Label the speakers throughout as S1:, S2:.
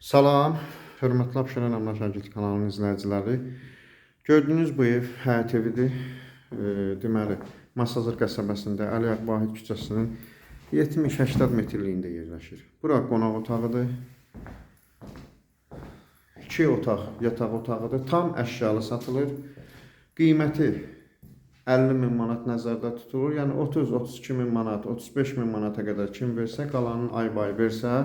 S1: Salam, hörmətli Abşeron Əmlak Agentlik kanalının izləyiciləri. Gördüyünüz bu ev həyət evidir. E, deməli, Masazır qəsəbəsində Əli Vahid küçəsinin 70-80 metrliyində yerləşir. Bura qonaq otağıdır. 2 otaq, yataq otağıdır. Tam əşyalı satılır. Qiyməti 50 min manat nəzərdə tutulur. Yəni 30-32 min manat, 35 min manata qədər kim versə, qalanın ay-bay versə,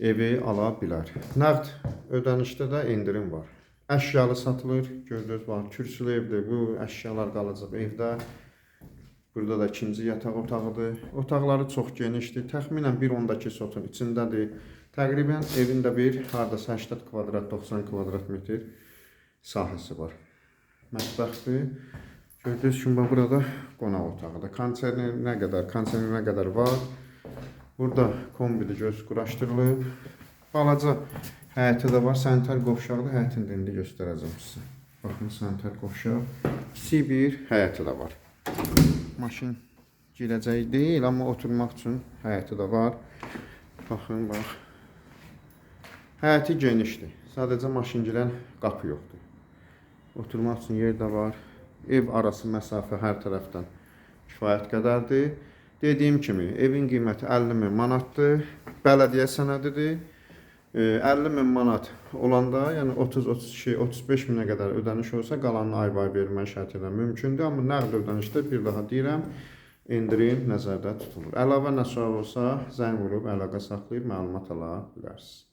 S1: evi ala bilər. Nəqd ödənişdə də endirim var. Əşyalı satılır. Gördünüz var, kürsülü evdir. Bu əşyalar qalacaq evdə. Burada da ikinci yataq otağıdır. Otaqları çox genişdir. Təxminən 1.2 sotun içindədir. Təqribən evin də bir hardasa 80 kvadrat, 90 kvadrat metr sahəsi var. Mətbəxdir. Gördüyünüz kimi bax burada qonaq otağıdır. Konserni nə qədər, konserni nə qədər var. Burada kombili göz quraşdırılıb. Balaca həyəti də var. Sanitar qovşağı da həyətini də indi göstərəcəm sizə. Baxın sanitar qovşaq. Kiçik bir həyəti də var. Maşın girəcək deyil, amma oturmaq üçün həyəti də var. Baxın, bax. Həyəti genişdir. Sadəcə maşıngilən qapı yoxdur. Oturmaq üçün yer də var. Ev arası məsafə hər tərəfdən kifayət qədərdir. Dediyim kimi, evin qiyməti 50 min manatdır. Bələdiyyə sənədidir. E, 50 min manat olanda, yəni 30, 32, 35 minə qədər ödəniş olsa, qalanını ay-bay vermək şərti ilə mümkündür. Amma nəqd ödənişdə bir daha deyirəm, endirim nəzərdə tutulur. Əlavə nə sual olsa, zəng vurub əlaqə saxlayıb məlumat ala bilərsiniz.